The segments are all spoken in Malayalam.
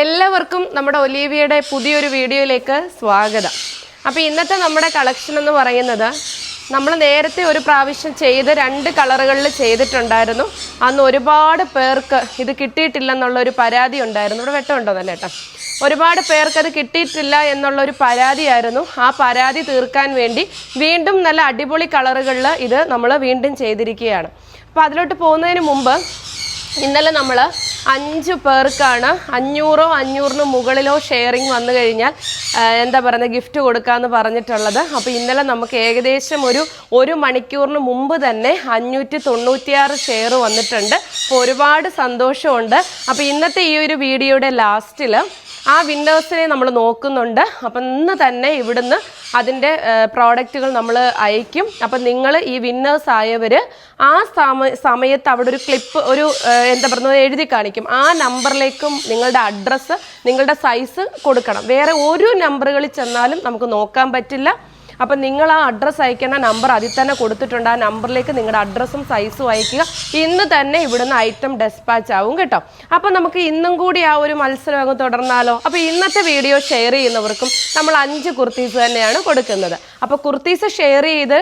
എല്ലാവർക്കും നമ്മുടെ ഒലീവിയയുടെ പുതിയൊരു വീഡിയോയിലേക്ക് സ്വാഗതം. അപ്പോൾ ഇന്നത്തെ നമ്മുടെ കളക്ഷൻ എന്ന് പറയുന്നത് നമ്മൾ നേരത്തെ ഒരു പ്രാവശ്യം ചെയ്ത് രണ്ട് കളറുകളിൽ ചെയ്തിട്ടുണ്ടായിരുന്നു. അന്ന് ഒരുപാട് പേർക്ക് ഇത് കിട്ടിയിട്ടില്ല എന്നുള്ളൊരു പരാതി ഉണ്ടായിരുന്നു. ഇവിടെ വെട്ടമുണ്ടോ നല്ല ഏട്ടാ? ഒരുപാട് പേർക്ക് അത് കിട്ടിയിട്ടില്ല എന്നുള്ളൊരു പരാതിയായിരുന്നു. ആ പരാതി തീർക്കാൻ വേണ്ടി വീണ്ടും നല്ല അടിപൊളി കളറുകളിൽ ഇത് നമ്മൾ വീണ്ടും ചെയ്തിരിക്കുകയാണ്. അപ്പോൾ അതിലോട്ട് പോകുന്നതിന് മുമ്പ് ഇന്നലെ നമ്മൾ അഞ്ച് പേർക്കാണ്. അഞ്ഞൂറോ അഞ്ഞൂറിന് മുകളിലോ ഷെയറിങ് വന്നു കഴിഞ്ഞാൽ എന്താ പറയുന്നത് ഗിഫ്റ്റ് കൊടുക്കാമെന്ന് പറഞ്ഞിട്ടുള്ളത്. അപ്പോൾ ഇന്നലെ നമുക്ക് ഏകദേശം ഒരു ഒരു മണിക്കൂറിന് മുമ്പ് തന്നെ അഞ്ഞൂറ്റി തൊണ്ണൂറ്റിയാറ് ഷെയർ വന്നിട്ടുണ്ട്. അപ്പോൾ ഒരുപാട് സന്തോഷമുണ്ട്. അപ്പോൾ ഇന്നത്തെ ഈ ഒരു വീഡിയോയുടെ ലാസ്റ്റിൽ ആ വിന്നേഴ്സിനെ നമ്മൾ നോക്കുന്നുണ്ട്. അപ്പം ഇന്ന് തന്നെ ഇവിടുന്ന് അതിന്റെ പ്രോഡക്റ്റുകൾ നമ്മൾ അയക്കും. അപ്പം നിങ്ങൾ ഈ വിന്നേഴ്സ് ആയവർ ആ സമ സമയത്ത് അവിടെ ഒരു ക്ലിപ്പ് ഒരു എന്താ പറയുന്നത് എഴുതി കാണിക്കും. ആ നമ്പറിലേക്കും നിങ്ങളുടെ അഡ്രസ്സ് നിങ്ങളുടെ സൈസ് കൊടുക്കണം. വേറെ ഒരു നമ്പറുകളിൽ ചെന്നാലും നമുക്ക് നോക്കാൻ പറ്റില്ല. അപ്പം നിങ്ങൾ ആ അഡ്രസ്സ് അയക്കുന്ന നമ്പർ അതിൽ തന്നെ കൊടുത്തിട്ടുണ്ട്. ആ നമ്പറിലേക്ക് നിങ്ങളുടെ അഡ്രസ്സും സൈസും അയക്കുക. ഇന്ന് തന്നെ ഇവിടുന്ന് ഐറ്റം ഡെസ്പാച്ച് ആവും കേട്ടോ. അപ്പം നമുക്ക് ഇന്നും കൂടി ആ ഒരു മത്സരം അങ്ങ് തുടർന്നാലോ? അപ്പോൾ ഇന്നത്തെ വീഡിയോ ഷെയർ ചെയ്യുന്നവർക്കും നമ്മൾ അഞ്ച് കുർത്തീസ് തന്നെയാണ് കൊടുക്കുന്നത്. അപ്പോൾ കുർത്തീസ് ഷെയർ ചെയ്ത്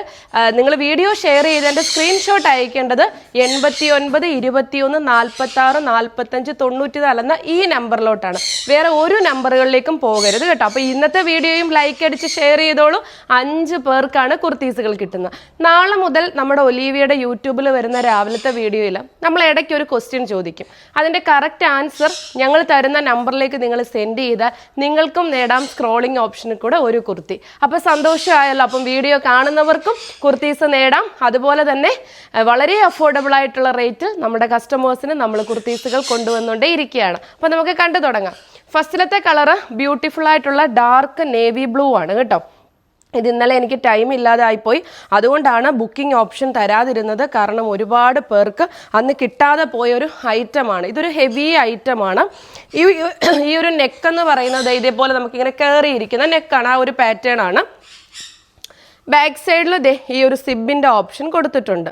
നിങ്ങൾ വീഡിയോ ഷെയർ ചെയ്തതിന്റെ സ്ക്രീൻഷോട്ട് അയക്കേണ്ടത് എൺപത്തി ഒൻപത് ഇരുപത്തിയൊന്ന് നാൽപ്പത്തി ആറ് നാൽപ്പത്തഞ്ച് തൊണ്ണൂറ്റി നാല് എന്ന ഈ നമ്പറിലോട്ടാണ് വേറെ ഒരു നമ്പറുകളിലേക്കും പോകരുത് കേട്ടോ. അപ്പോൾ ഇന്നത്തെ വീഡിയോയും ലൈക്ക് അടിച്ച് ഷെയർ ചെയ്തോളൂ. അഞ്ച് പേർക്കാണ് കുർത്തീസുകൾ കിട്ടുന്നത്. നാളെ മുതൽ നമ്മുടെ ഒലീവിയുടെ യൂട്യൂബിൽ വരുന്ന രാവിലത്തെ വീഡിയോയിൽ നമ്മൾ ഇടയ്ക്ക് ഒരു ക്വസ്റ്റ്യൻ ചോദിക്കും. അതിന്റെ കറക്റ്റ് ആൻസർ ഞങ്ങൾ തരുന്ന നമ്പറിലേക്ക് നിങ്ങൾ സെൻഡ് ചെയ്താൽ നിങ്ങൾക്കും നേടാം സ്ക്രോളിംഗ് ഓപ്ഷനിൽ കൂടെ ഒരു കുർത്തി. അപ്പോൾ സന്തോഷമായല്ലോ. അപ്പം വീഡിയോ കാണുന്നവർക്കും കുർത്തീസ് നേടാം. അതുപോലെ തന്നെ വളരെ അഫോർഡബിൾ ആയിട്ടുള്ള റേറ്റ് നമ്മുടെ കസ്റ്റമേഴ്സിന് നമ്മൾ കുർത്തീസുകൾ കൊണ്ടുവന്നുകൊണ്ടേ ഇരിക്കുകയാണ്. അപ്പോൾ നമുക്ക് കണ്ടു തുടങ്ങാം. ഫസ്റ്റിലത്തെ കളറ് ബ്യൂട്ടിഫുൾ ആയിട്ടുള്ള ഡാർക്ക് നേവി ബ്ലൂ ആണ് കേട്ടോ. ഇത് ഇന്നലെ എനിക്ക് ടൈം ഇല്ലാതായിപ്പോയി. അതുകൊണ്ടാണ് ബുക്കിംഗ് ഓപ്ഷൻ തരാതിരുന്നത്. കാരണം ഒരുപാട് പേർക്ക് അന്ന് കിട്ടാതെ പോയൊരു ഐറ്റമാണ് ഇതൊരു ഹെവി ഐറ്റമാണ് ഈ ഈ ഒരു നെക്ക് എന്ന് പറയുന്നത് ഇതേപോലെ നമുക്കിങ്ങനെ കയറിയിരിക്കുന്ന നെക്കാണ് ആ ഒരു പാറ്റേൺ ആണ്. ബാക്ക് സൈഡിൽ ദേ ഈ ഒരു സിബിന്റെ ഓപ്ഷൻ കൊടുത്തിട്ടുണ്ട്.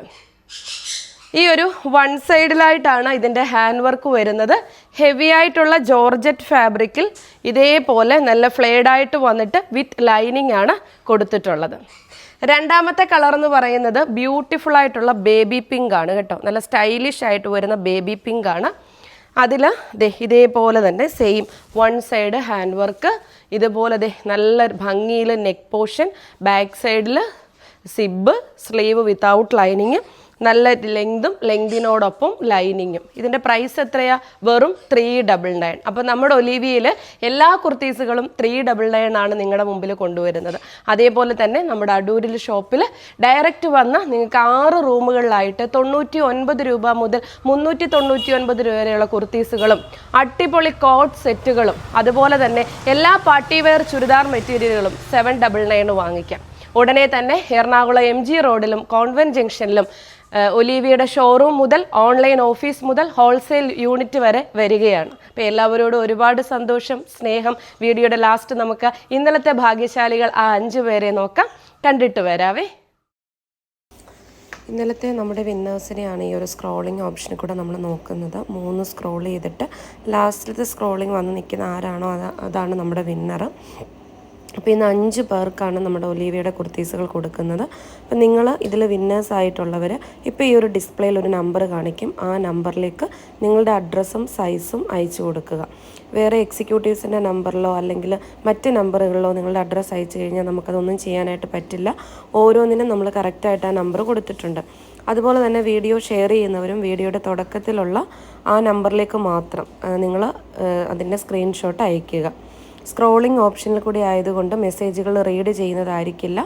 ഈ ഒരു വൺ സൈഡിലായിട്ടാണ് ഇതിന്റെ ഹാൻഡ് വർക്ക് വരുന്നത്. ഹെവി ആയിട്ടുള്ള ജോർജറ്റ് ഫാബ്രിക്കിൽ ഇതേപോലെ നല്ല ഫ്ലേഡായിട്ട് വന്നിട്ട് വിത്ത് ലൈനിങ് ആണ് കൊടുത്തിട്ടുള്ളത്. രണ്ടാമത്തെ കളർ എന്ന് പറയുന്നത് ബ്യൂട്ടിഫുൾ ആയിട്ടുള്ള ബേബി പിങ്ക് ആണ് കേട്ടോ. നല്ല സ്റ്റൈലിഷ് ആയിട്ട് വരുന്ന ബേബി പിങ്ക് ആണ്. അതിൽ ദേ ഇതേപോലെ തന്നെ same one side hand work ഇതുപോലെ ദേ നല്ല ഭംഗിയിൽ നെക്ക് പോർഷൻ ബാക്ക് സൈഡിൽ സിബ് സ്ലീവ് വിത്തൗട്ട് ലൈനിങ് നല്ല ലെങ്തും ലെങ്തിനോടൊപ്പം ലൈനിങ്ങും ഇതിന്റെ പ്രൈസ് എത്രയാ? വെറും ത്രീ ഡബിൾ നയൻ അപ്പോൾ നമ്മുടെ ഒലിവിയിൽ എല്ലാ കുർത്തീസുകളും ത്രീ ഡബിൾ നയൻ ആണ് നിങ്ങളുടെ മുമ്പിൽ കൊണ്ടുവരുന്നത്. അതേപോലെ തന്നെ നമ്മുടെ അടൂരിൽ ഷോപ്പിൽ ഡയറക്റ്റ് വന്ന് നിങ്ങൾക്ക് ആറ് റൂമുകളിലായിട്ട് തൊണ്ണൂറ്റി ഒൻപത് രൂപ മുതൽ മുന്നൂറ്റി തൊണ്ണൂറ്റി ഒൻപത് രൂപ വരെയുള്ള കുർത്തീസുകളും അട്ടിപൊളി കോട്ട് സെറ്റുകളും അതുപോലെ തന്നെ എല്ലാ പാർട്ടി വെയർ ചുരിദാർ മെറ്റീരിയലുകളും സെവൻ ഡബിൾ നയൻ വാങ്ങിക്കാം. ഉടനെ തന്നെ എറണാകുളം എം ജി റോഡിലും കോൺവെന്റ് ജംഗ്ഷനിലും ഒലീവിയുടെ ഷോറൂം മുതൽ ഓൺലൈൻ ഓഫീസ് മുതൽ ഹോൾസെയിൽ യൂണിറ്റ് വരെ വരികയാണ്. അപ്പോൾ എല്ലാവരോടും ഒരുപാട് സന്തോഷം സ്നേഹം. വീഡിയോയുടെ ലാസ്റ്റ് നമുക്ക് ഇന്നലത്തെ ഭാഗ്യശാലികൾ ആ അഞ്ച് പേരെ നോക്കാം. കണ്ടിട്ട് വരാവേ. ഇന്നലത്തെ നമ്മുടെ വിന്നേഴ്സിനെയാണ് ഈ ഒരു സ്ക്രോളിംഗ് ഓപ്ഷനിൽ കൂടെ നമ്മൾ നോക്കുന്നത്. മൂന്ന് സ്ക്രോൾ ചെയ്തിട്ട് ലാസ്റ്റിലത്തെ സ്ക്രോളിംഗ് വന്ന് നിൽക്കുന്ന ആരാണോ അതാണ് നമ്മുടെ വിന്നർ അപ്പോൾ ഇന്ന് അഞ്ച് പേർക്കാണ് നമ്മുടെ ഒലീവിയുടെ കുർത്തീസുകൾ കൊടുക്കുന്നത്. അപ്പോൾ നിങ്ങൾ ഇതിൽ വിന്നേഴ്സ് ആയിട്ടുള്ളവർ ഇപ്പോൾ ഈ ഒരു ഡിസ്പ്ലേയിൽ ഒരു നമ്പർ കാണിക്കും. ആ നമ്പറിലേക്ക് നിങ്ങളുടെ അഡ്രസ്സും സൈസും അയച്ചു കൊടുക്കുക. വേറെ എക്സിക്യൂട്ടീവ്സിന്റെ നമ്പറിലോ അല്ലെങ്കിൽ മറ്റ് നമ്പറുകളിലോ നിങ്ങളുടെ അഡ്രസ്സ് അയച്ചു കഴിഞ്ഞാൽ നമുക്കതൊന്നും ചെയ്യാനായിട്ട് പറ്റില്ല. ഓരോന്നിനും നമ്മൾ കറക്റ്റായിട്ട് ആ നമ്പർ കൊടുത്തിട്ടുണ്ട്. അതുപോലെ തന്നെ വീഡിയോ ഷെയർ ചെയ്യുന്നവരും വീഡിയോയുടെ തുടക്കത്തിലുള്ള ആ നമ്പറിലേക്ക് മാത്രം നിങ്ങൾ അതിന്റെ സ്ക്രീൻഷോട്ട് അയയ്ക്കുക. സ്ക്രോളിംഗ് ഓപ്ഷനിൽ കൂടി ആയതുകൊണ്ട് മെസ്സേജുകൾ റീഡ് ചെയ്യുന്നതായിരിക്കില്ല.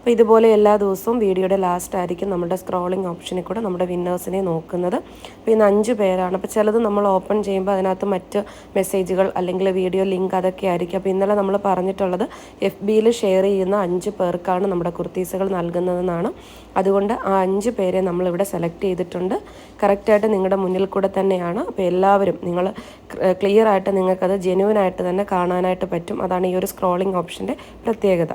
അപ്പോൾ ഇതുപോലെ എല്ലാ ദിവസവും വീഡിയോയുടെ ലാസ്റ്റ് ആയിരിക്കും നമ്മുടെ സ്ക്രോളിംഗ് ഓപ്ഷനിൽ കൂടെ നമ്മുടെ വിന്നേഴ്സിനെ നോക്കുന്നത്. അപ്പോൾ ഇന്ന് അഞ്ച് പേരാണ്. അപ്പോൾ ചിലത് നമ്മൾ ഓപ്പൺ ചെയ്യുമ്പോൾ അതിനകത്ത് മറ്റ് മെസ്സേജുകൾ അല്ലെങ്കിൽ വീഡിയോ ലിങ്ക് അതൊക്കെ ആയിരിക്കും. അപ്പോൾ ഇന്നലെ നമ്മൾ പറഞ്ഞിട്ടുള്ളത് എഫ് ബിയിൽ ഷെയർ ചെയ്യുന്ന അഞ്ച് പേർക്കാണ് നമ്മുടെ കുർത്തീസുകൾ നൽകുന്നതെന്നാണ്. അതുകൊണ്ട് ആ അഞ്ച് പേരെ നമ്മളിവിടെ സെലക്ട് ചെയ്തിട്ടുണ്ട്. കറക്റ്റായിട്ട് നിങ്ങളുടെ മുന്നിൽ കൂടെ തന്നെയാണ്. അപ്പോൾ എല്ലാവരും നിങ്ങൾ ക്ലിയർ ആയിട്ട് നിങ്ങൾക്കത് ജെന്യൂൻ ആയിട്ട് തന്നെ കാണാനായിട്ട് പറ്റും. അതാണ് ഈ ഒരു സ്ക്രോളിംഗ് ഓപ്ഷന്റെ പ്രത്യേകത.